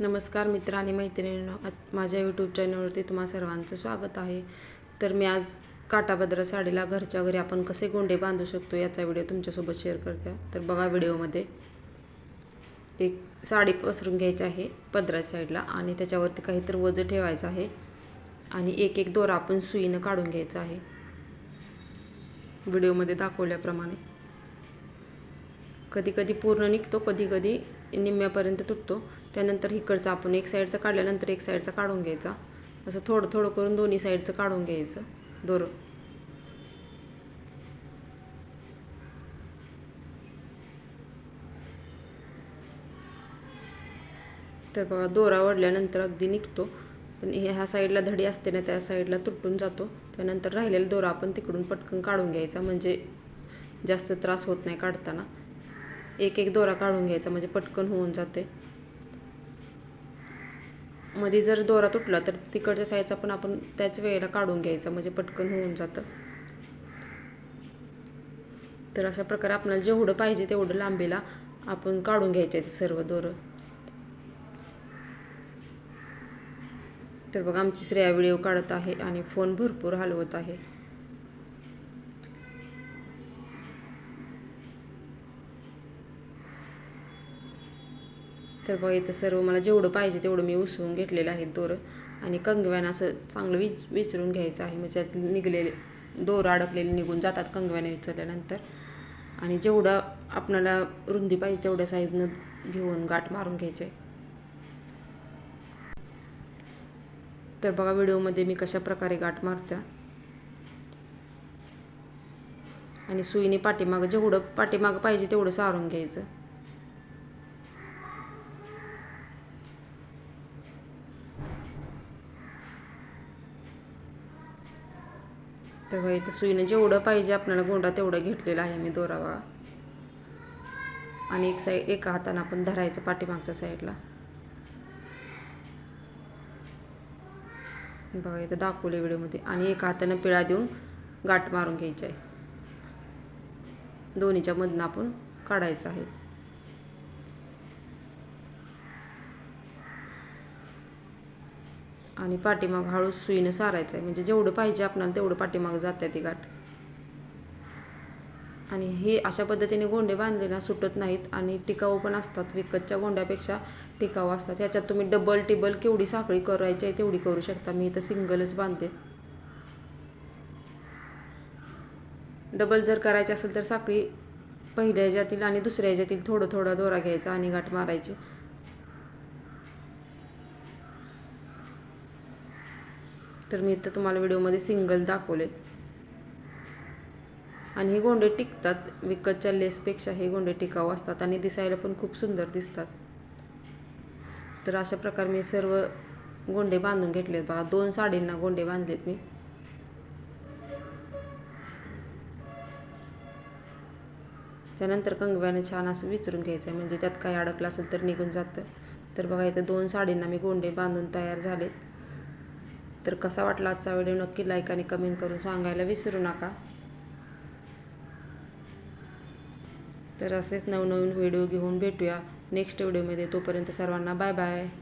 नमस्कार मित्र आणि मैत्रिणींनो माझ्या यूट्यूब चॅनलवरती तुम्हा सर्वांचं स्वागत आहे. तर मी आज काटाबद्रा साडीला घरच्या घरी आपण कसे गोंडे बांधू शकतो याचा व्हिडिओ तुमच्यासोबत शेअर करते. तर बघा व्हिडिओमध्ये. एक साडी पसरून घ्यायची आहे पदरा साईडला आणि त्याच्यावरती काहीतरी वजं ठेवायचं आहे आणि एक एक दोरा आपण सुईनं काढून घ्यायचा आहे. व्हिडिओमध्ये दाखवल्याप्रमाणे. कधी कधी पूर्ण निघतो कधी कधी निम्म्यापर्यंत तुटतो. त्यानंतर इकडचा आपण एक साईडचा काढल्यानंतर एक साईडचा काढून घ्यायचा. असं थोडं थोडं करून दोन्ही साईडचं काढून घ्यायचं. दोरं. तर बघा दोरा वडल्यानंतर अगदी निघतो. पण हे ह्या साईडला धडी असते ना त्या साईडला तुटून जातो. त्यानंतर राहिलेला दोरा आपण तिकडून पटकन काढून घ्यायचा. म्हणजे जास्त त्रास होत नाही काढताना. एक एक दोरा काढून घ्यायचा म्हणजे पटकन होऊन जाते. मध्ये जर दोरा तुटला तर तिकडच्या साईडचा पण आपण त्याच वेळेला काढून घ्यायचा म्हणजे पटकन होऊन जातं. तर अशा प्रकारे आपल्याला जेवढं पाहिजे तेवढं लांबीला आपण काढून घ्यायचे ते सर्व दोरं. तर बघा आमची श्रेया व्हिडिओ काढत आहे आणि फोन भरपूर हलवत आहे. तर बघा इथं सर्व मला जेवढं पाहिजे तेवढं मी उसवून घेतलेलं आहे दोरं. आणि कंगव्यानं असं चांगलं विच विचरून घ्यायचं आहे. म्हणजे त्यात निघलेले दोरं अडकलेले निघून जातात कंगव्याने विचरल्यानंतर. आणि जेवढं आपणाला रुंदी पाहिजे तेवढ्या साईजनं घेऊन गाठ मारून घ्यायचे. तर बघा व्हिडिओमध्ये मी कशा प्रकारे गाठ मारत्या आणि सुईने पाठीमागं जेवढं पाठीमागं पाहिजे तेवढं सारून घ्यायचं. तर बघा इथं सुईनं जेवढं पाहिजे आपल्याला गोंडा तेवढं घेतलेला आहे मी दोरा बघा आणि एक साईड एका हातानं आपण धरायचं पाठीमागच्या साईडला. बघा इथं दाखवले व्हिडिओमध्ये. आणि एका हातानं पिळा देऊन गाठ मारून घ्यायची आहे. दोन्हीच्या मधनं आपण काढायचं आहे. आणि पाठीमाग हळू सुईनं सारायचं आहे म्हणजे जेवढं पाहिजे आपणाला तेवढं पाठीमाग आहे ती गाठ. आणि हे अशा पद्धतीने गोंडे बांधले ना सुटत नाहीत आणि टिकाऊ पण असतात. विकतच्या गोंड्यापेक्षा टिकाऊ असतात. ह्याच्यात तुम्ही डबल टिबल केवढी साखळी करायची आहे तेवढी करू शकता. मी इथं सिंगलच बांधते. डबल जर करायची असेल तर साखळी पहिल्या ह्याच्यातील आणि दुसऱ्या ह्याच्यातील थोडं थोडा दोरा घ्यायचा आणि गाठ मारायची. तर मी इथं तुम्हाला व्हिडिओमध्ये सिंगल दाखवले. आणि हे गोंडे टिकतात. विकतच्या लेसपेक्षा हे गोंडे टिकाऊ असतात आणि दिसायला पण खूप सुंदर दिसतात. तर अशा प्रकारे मी सर्व गोंडे बांधून घेतलेत बघा. दोन साडींना गोंडे बांधलेत मी. त्यानंतर कंगव्याने छान असं विचारून घ्यायचं आहे म्हणजे त्यात काही अडकलं असेल तर निघून जातं. तर बघा इथं दोन साडींना मी गोंडे बांधून तयार झालेत. तर कसा वाटला आजचा व्हिडिओ? नक्की लाईक आणि कमेंट करून सांगायला विसरू नका. तर असेच नवनवीन व्हिडिओ घेऊन भेटूया नेक्स्ट व्हिडिओमध्ये तोपर्यंत सर्वांना बाय बाय